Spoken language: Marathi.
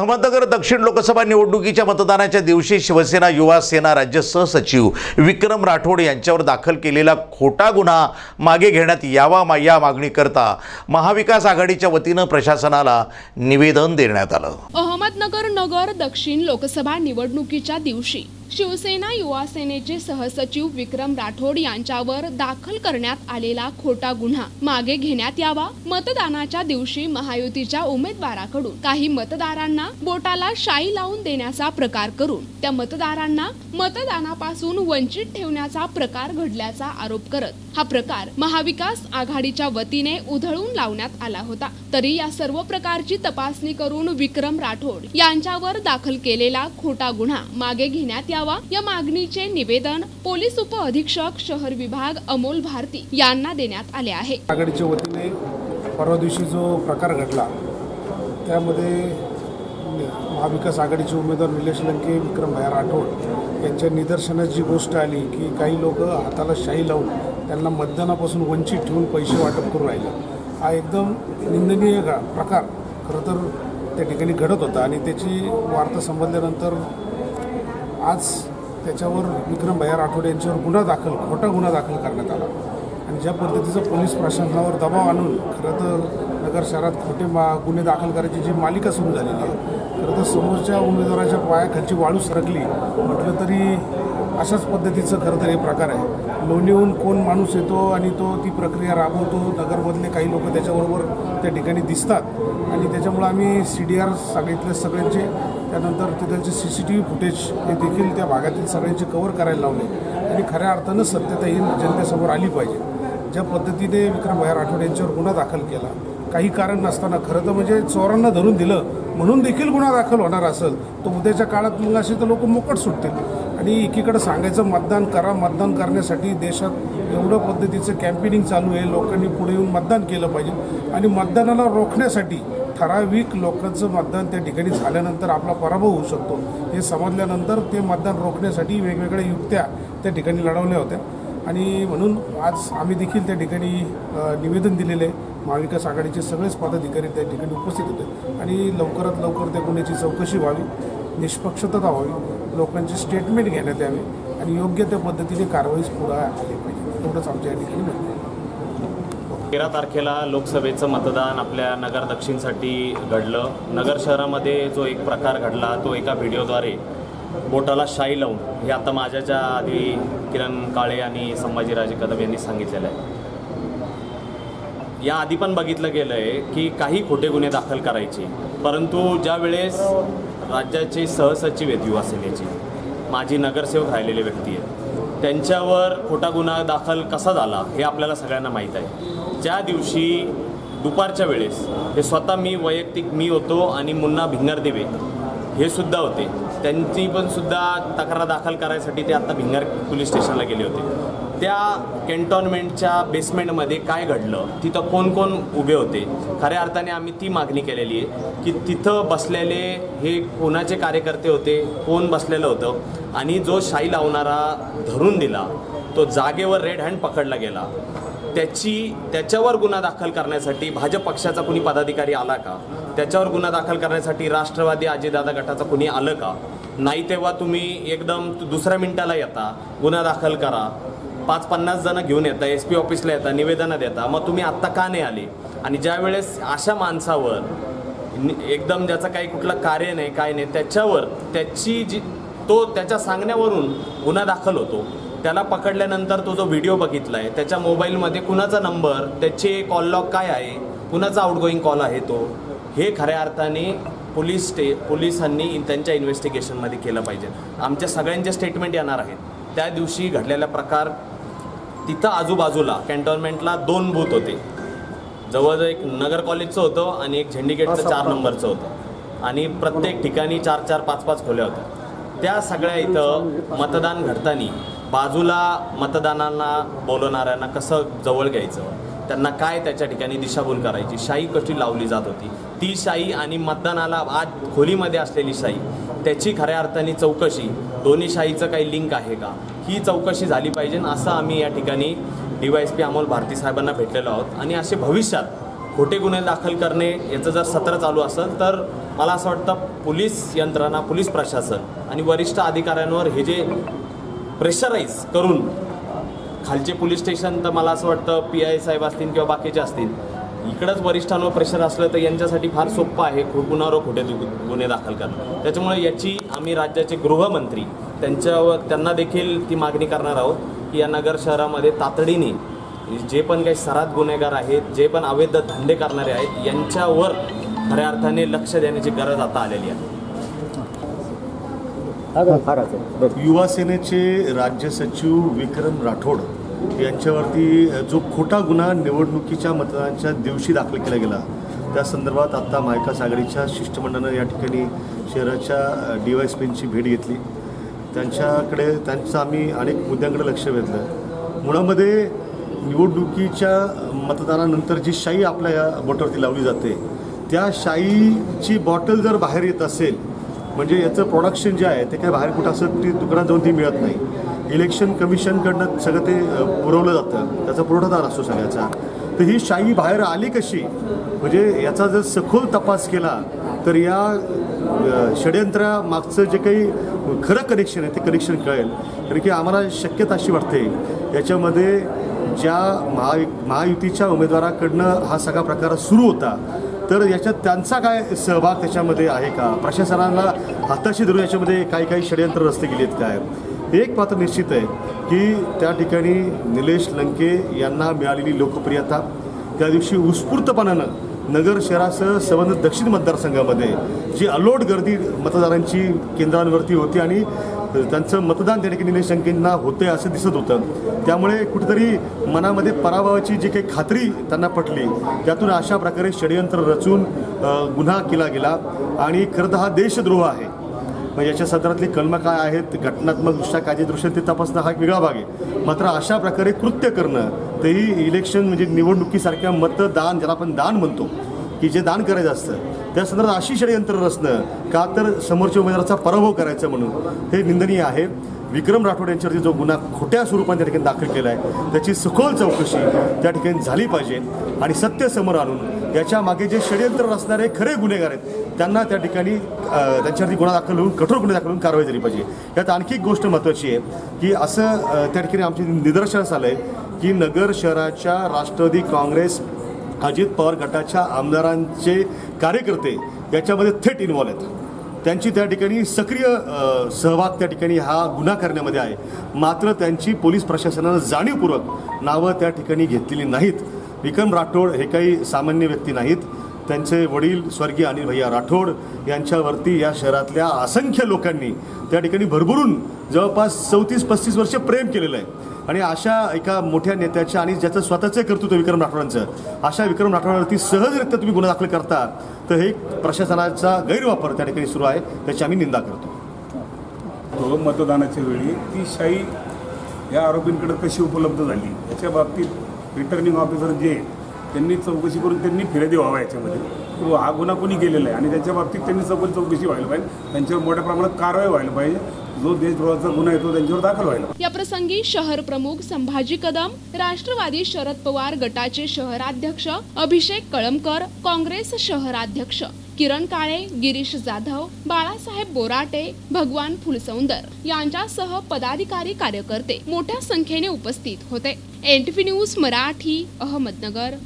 अहमदनगर दक्षिण लोकसभा निवडणुकीच्या मतदानाच्या दिवशी शिवसेना युवा सेना राज्य सहसचिव विक्रम राठोड यांच्यावर दाखल केलेला खोटा गुन्हा मागे घेण्यात यावा मा या मागणीकरता महाविकास आघाडीच्या वतीनं प्रशासनाला निवेदन देण्यात आलं. अहमदनगर नगर दक्षिण लोकसभा निवडणुकीच्या दिवशी शिवसेना युवा सेनेचे सहसचिव विक्रम राठोड यांच्यावर दाखल करण्यात आलेला खोटा गुन्हा मागे घेण्यात यावा मतदानाच्या दिवशी महायुतीच्या उमेदवाराकडून. काही मतदारांना बोटाला शाई लावून देण्याचा प्रकार करून त्या मतदारांना मतदानापासून वंचित ठेवण्याचा प्रकार घडल्याचा आरोप करत हा प्रकार महाविकास आघाडीच्या वतीने उधळून लावण्यात आला होता. तरी या सर्व प्रकारची तपासणी करून विक्रम राठोड यांच्यावर दाखल केलेला खोटा गुन्हा मागे घेण्यात यावा या मागणीचे निवेदन पोलीस उप अधीक्षक शहर विभाग अमोल भारती यांना देण्यात आले आहे. आघाडीच्या वतीने परवा दिवशी जो प्रकार घडला त्यामध्ये महाविकास आघाडीचे उमेदवार निलेश लंके विक्रम भया राठोड यांच्या निदर्शनात जी गोष्ट आली की काही लोक हाताला शाई लावून त्यांना मतदानापासून वंचित ठेवून पैसे वाटप करून राहिले. हा एकदम निंदनीय प्रकार खरं तर त्या ठिकाणी घडत होता आणि त्याची वार्ता समजल्यानंतर आज त्याच्यावर विक्रम भैया राठोड यांच्यावर गुन्हा दाखल खोटा गुन्हा दाखल करण्यात आला. आणि ज्या पद्धतीचा पोलीस प्रशासनावर दबाव आणून खरं तर नगर शहरात खोटे मा गुन्हे दाखल करायची जी मालिका सुरू झालेली आहे खरं तर समोरच्या उमेदवाराच्या पायाखालची वाळू सरकली. म्हटलं तरी अशाच पद्धतीचं खरं तर हे प्रकार आहे. लोणीहून कोण माणूस येतो आणि तो ती प्रक्रिया राबवतो नगरमधले काही लोक त्याच्याबरोबर त्या ठिकाणी दिसतात. आणि त्याच्यामुळं आम्ही सी डी आर सांगितले सगळ्यांचे. त्यानंतर तिथलचे C C T V footage हे देखील त्या भागातील सगळ्यांचे कव्हर करायला लावले. आणि खऱ्या अर्थानं सत्यता ही जनतेसमोर आली पाहिजे. ज्या पद्धतीने विक्रम भैया राठोड यांच्यावर गुन्हा दाखल केला काही कारण नसताना खरं तर म्हणजे चोरांना धरून दिलं म्हणून देखील गुन्हा दाखल होणार असेल. तर उद्याच्या काळात मग असे तर लोक मोकट सुटतील. आणि एकीकडं सांगायचं मतदान करा मतदान करण्यासाठी देशात एवढं पद्धतीचं कॅम्पेनिंग चालू आहे लोकांनी पुढे येऊन मतदान केलं पाहिजे. आणि मतदानाला रोखण्यासाठी ठराविक लोकांचं मतदान त्या ठिकाणी झाल्यानंतर आपला पराभव होऊ शकतो. हे समजल्यानंतर ते मतदान रोखण्यासाठी वेगवेगळ्या युक्त्या त्या ठिकाणी लढवल्या होत्या. आणि म्हणून आज आम्ही देखील त्या ठिकाणी निवेदन दिलेलं आहे. महाविकास आघाडीचे सगळेच पदाधिकारी त्या ठिकाणी उपस्थित होते. आणि लवकरात लवकर त्या गुन्ह्याची चौकशी व्हावी निष्पक्षता व्हावी लोकांची स्टेटमेंट घेण्यात यावी आणि योग्य त्या पद्धतीने कारवाईस पुढे आली पाहिजे. एवढंच आमच्या या ठिकाणी तेरा तारखेला लोकसभेचं मतदान आपल्या नगर दक्षिणसाठी घडलं. नगर शहरामध्ये जो एक प्रकार घडला तो एका व्हिडिओद्वारे बोटाला शाई लावून हे आता माझ्याच्या आधी किरण काळे आणि संभाजीराजे कदम यांनी सांगितलेलं आहे. या आधी पण बघितलं गेलं आहे की काही खोटे गुन्हे दाखल करायचे परंतु ज्या वेळेस राज्याचे सहसचिव आहेत युवा सेनेचे माझी नगरसेवक राहिलेले व्यक्ती आहेत त्यांच्यावर खोटा गुन्हा दाखल कसा झाला हे आपल्याला सगळ्यांना माहीत आहे. ज्या दिवशी दुपारच्या वेळेस हे स्वतः मी वैयक्तिक मी होतो आणि मुन्ना भिंगारदेवे हे सुद्धा होते. त्यांची पण सुद्धा तक्रार दाखल करायसाठी ते आता भिंगार पोलीस स्टेशनला गेले होते. त्या कॅन्टॉनमेंटच्या बेसमेंटमध्ये काय घडलं? तिथं कोण कोण उभे होते? खऱ्या अर्थाने आम्ही ती मागणी केलेली आहे की तिथं बसलेले हे कोणाचे कार्यकर्ते होते? कोण बसलेलं होतं? आणि जो शाई लावणारा धरून दिला तो जागेवर रेड हँड पकडला गेला. त्याची त्याच्यावर गुन्हा दाखल करण्यासाठी भाजप पक्षाचा कुणी पदाधिकारी आला का? त्याच्यावर गुन्हा दाखल करण्यासाठी राष्ट्रवादी अजितदादा गटाचा कुणी आलं का? नाही तेव्हा तुम्ही एकदम दुसऱ्या मिनिटाला येता गुन्हा दाखल करा. पाच पन्नास जणं घेऊन येता एस पी ऑफिसला येता निवेदनं देता मग तुम्ही आत्ता का नाही आले? आणि ज्या वेळेस अशा माणसावर एकदम ज्याचं काही कुठलं कार्य नाही काय नाही त्याच्यावर त्याची जी तो त्याच्या सांगण्यावरून गुन्हा दाखल होतो. त्याला पकडल्यानंतर तो जो व्हिडिओ बघितला आहे त्याच्या मोबाईलमध्ये कुणाचा नंबर त्याचे कॉल लॉग काय आहे कुणाचा आउटगोईंग कॉल आहे तो हे खऱ्या अर्थाने पोलीस स्टे पोलिसांनी त्यांच्या इन्व्हेस्टिगेशनमध्ये केलं पाहिजे. आमच्या सगळ्यांचे स्टेटमेंट येणार आहेत. त्या दिवशी घडलेला प्रकार तिथं आजूबाजूला कॅन्टॉन्मेंटला दोन बूथ होते. जवळजवळ एक नगर कॉलेजचं होतं आणि एक झेंडीगेटचं चार नंबरचं होतं. आणि प्रत्येक ठिकाणी चार चार पाच पाच खोल्या होत्या. त्या सगळ्या इथं मतदान घडताना बाजूला मतदानांना बोलवणाऱ्यांना कसं जवळ घ्यायचं? त्यांना काय त्याच्या ठिकाणी दिशाभूल करायची? शाई कशी लावली जात होती? ती शाई आणि मतदानाला आज खोलीमध्ये असलेली शाई त्याची खऱ्या अर्थाने चौकशी दोन्ही शाहीचं काही लिंक आहे का? ही चौकशी झाली पाहिजे असं आम्ही या ठिकाणी D Y S P Amol Bharti साहेबांना भेटलेलो आहोत. आणि असे भविष्यात खोटे गुन्हे दाखल करणे याचं जर सत्र चालू असेल तर मला असं वाटतं पोलीस यंत्रणा पोलीस प्रशासन आणि वरिष्ठ अधिकाऱ्यांवर हे जे प्रेशराईज करून खालचे पोलीस स्टेशन तर मला असं वाटतं पी आय साहेब असतील किंवा बाकीचे असतील इकडंच वरिष्ठांवर प्रेशर असलं तर यांच्यासाठी फार सोपं आहे खो गुन्ह्यावर खोटे गुन्हे दाखल करणं. त्याच्यामुळे याची आम्ही राज्याचे गृहमंत्री त्यांच्यावर त्यांना देखील ती मागणी करणार आहोत की या नगर शहरामध्ये तातडीने जे पण काही सरात गुन्हेगार आहेत जे पण अवैध धंदे करणारे आहेत यांच्यावर खऱ्या अर्थाने लक्ष देण्याची गरज आता आलेली आहे. युवा सेनेचे राज्य सचिव विक्रम राठोड यांच्यावरती जो खोटा गुन्हा निवडणुकीच्या मतदानाच्या दिवशी दाखल केला गेला त्या संदर्भात आत्ता महाविकास आघाडीच्या शिष्टमंडळानं या ठिकाणी शहराच्या डी वाय एस पींची भेट घेतली. त्यांच्याकडे त्यांचं आम्ही अनेक मुद्द्यांकडे लक्ष वेधलं. मुळामध्ये निवडणुकीच्या मतदानानंतर जी शाई आपल्या या बोटावरती लावली जाते त्या शाईची बॉटल जर बाहेर येत असेल म्हणजे याचं प्रोडक्शन जे आहे ते काय बाहेर कुठं असं ती दुकानात जाऊन ती मिळत नाही. इलेक्शन कमिशनकडनं सगळं ते पुरवलं जातं. त्याचा पुरवठादार असतो सगळ्याचा. तर ही शाई बाहेर आली कशी? म्हणजे याचा जर सखोल तपास केला तर या अ, षडयंत्रामागचं जे काही खरं कनेक्शन आहे ते कनेक्शन कळेल. कारण की आम्हाला शक्यता अशी वाटते याच्यामध्ये ज्या महा महायुतीच्या उमेदवाराकडनं हा सगळा प्रकार सुरू होता तर याच्यात त्यांचा काय सहभाग त्याच्यामध्ये आहे का? प्रशासनाला हाताशी धरून याच्यामध्ये काही काही षडयंत्र रस्ते आहेत काय? एक मात्र निश्चित आहे की त्या ठिकाणी निलेश लंके यांना मिळालेली लोकप्रियता त्या दिवशी उत्स्फूर्तपणानं नगर शहरासह संबंधित दक्षिण मतदारसंघामध्ये जी अलोट गर्दी मतदारांची केंद्रांवरती होती आणि म्हणजे त्यांचं मतदान त्या ठिकाणी निलेश होते असं दिसत होतं. त्यामुळे कुठेतरी मनामध्ये पराभवाची जी काही खात्री त्यांना पटली त्यातून अशा प्रकारे षडयंत्र रचून गुन्हा केला गेला. आणि खरं तर हा देशद्रोह आहे. मग याच्या सदरातली कलमं काय आहेत? घटनात्मकदृष्ट्या कायदेदृष्ट्या ते तपासणं हा एक वेगळा भाग आहे. मात्र अशा प्रकारे कृत्य करणं तेही इलेक्शन म्हणजे निवडणुकीसारख्या मतदान ज्याला आपण दान म्हणतो की जे दान करायचं असतं त्या संदर्भात अशी षडयंत्र रचणं का तर समोरच्या उमेदवाराचा पराभव करायचा म्हणून. हे निंदनीय आहे. विक्रम राठोड यांच्यावरती जो गुन्हा खोट्या स्वरूपात त्या ठिकाणी दाखल केला आहे त्याची सखोल चौकशी त्या ठिकाणी झाली पाहिजे आणि सत्य समोर आणून याच्या मागे जे षडयंत्र रचणारे खरे गुन्हेगार आहेत त्यांना त्या ठिकाणी त्यांच्यावरती गुन्हा दाखल होऊन कठोर गुन्हे दाखल होऊन कारवाई झाली पाहिजे. यात आणखी एक गोष्ट महत्त्वाची आहे की असं त्या ठिकाणी आमच्या निदर्शनास आलं आहे की नगर शहराच्या राष्ट्रवादी काँग्रेस अजित पवार गटाच्या आमदारांचे कार्यकर्ते याच्यामध्ये थेट इन्व्हॉल्व आहेत. त्यांची त्या ठिकाणी सक्रिय सहभाग त्या ठिकाणी हा गुन्हा करण्यामध्ये आहे. मात्र त्यांची पोलीस प्रशासनानं जाणीवपूर्वक नावं त्या ठिकाणी घेतलेली नाहीत. विक्रम राठोड हे काही सामान्य व्यक्ती नाहीत. त्यांचे वडील स्वर्गीय अनिल भैया राठोड यांच्यावरती या शहरातल्या असंख्य लोकांनी त्या ठिकाणी भरभरून जवळपास चौतीस पस्तीस वर्ष प्रेम केलेलं आहे. आणि अशा एका मोठ्या नेत्याच्या आणि ज्याचं स्वतःचं कर्तृत्व विक्रम राठोडांचं अशा विक्रम राठोडावरती सहजरित्या तुम्ही गुन्हा दाखल करता तर हे प्रशासनाचा गैरवापर त्या ठिकाणी सुरू आहे त्याची आम्ही निंदा करतो. मतदानाच्या वेळी ती शाई या आरोपींकडे कशी उपलब्ध झाली? याच्या बाबतीत रिटर्निंग ऑफिसर जे त्यांनी चौकशी करून त्यांनी फिर्यादी व्हावा याच्यामध्ये. हा गुन्हा कोणी केलेला आहे? आणि त्याच्या बाबतीत त्यांनी सगळं चौकशी व्हायला पाहिजे. त्यांच्यावर मोठ्या प्रमाणात कारवाई व्हायला पाहिजे. जो देशद्रोहाचा गुन्हा येतो त्यांच्यावर दाखल व्हायला या प्रसंगी शहर प्रमुख संभाजी कदम राष्ट्रवादी शरद पवार गटाचे शहराध्यक्ष अभिषेक कळमकर काँग्रेस शहराध्यक्ष किरण काळे गिरीश जाधव बाळासाहेब बोराटे भगवान फुलसौंदर यांच्यासह पदाधिकारी कार्यकर्ते मोठ्या संख्येने उपस्थित होते. NTV news Marathi Ahmednagar.